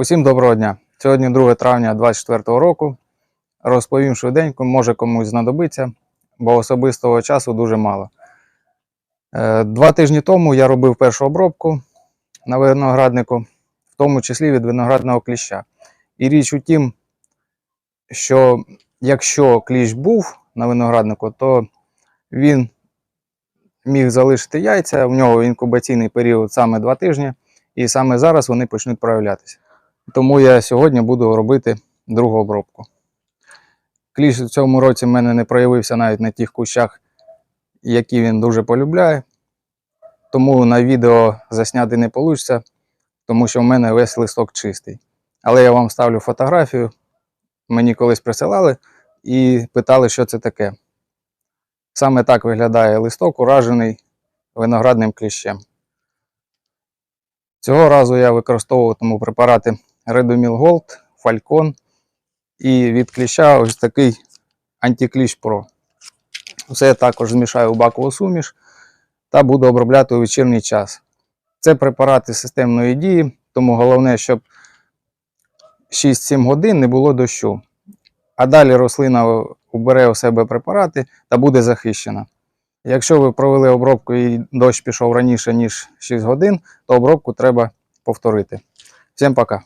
Усім доброго дня. Сьогодні 2 травня 2024 року. Розповім швиденько, може комусь знадобиться, бо особистого часу дуже мало. Е, Два тижні тому я робив першу обробку на винограднику, в тому числі від виноградного кліща. І річ у тім, що якщо кліщ був на винограднику, то він міг залишити яйця, у нього інкубаційний період саме 2 тижні, і саме зараз вони почнуть проявлятися. Тому я сьогодні буду робити другу обробку. Кліщ у цьому році в мене не проявився навіть на тих кущах, які він дуже полюбляє. Тому на відео засняти не вийде, тому що в мене весь листок чистий. Але я вам ставлю фотографію. Мені колись присилали і питали, що це таке. Саме так виглядає листок, уражений виноградним кліщем. Цього разу я використовуватиму препарати Redomil Gold, Falcon і від кліща ось такий антикліщ Pro. Все я також змішаю у бакову суміш та буду обробляти у вечірній час. Це препарати системної дії, тому головне, щоб 6-7 годин не було дощу. А далі рослина убере у себе препарати та буде захищена. Якщо ви провели обробку і дощ пішов раніше, ніж 6 годин, то обробку треба повторити. Всім пока.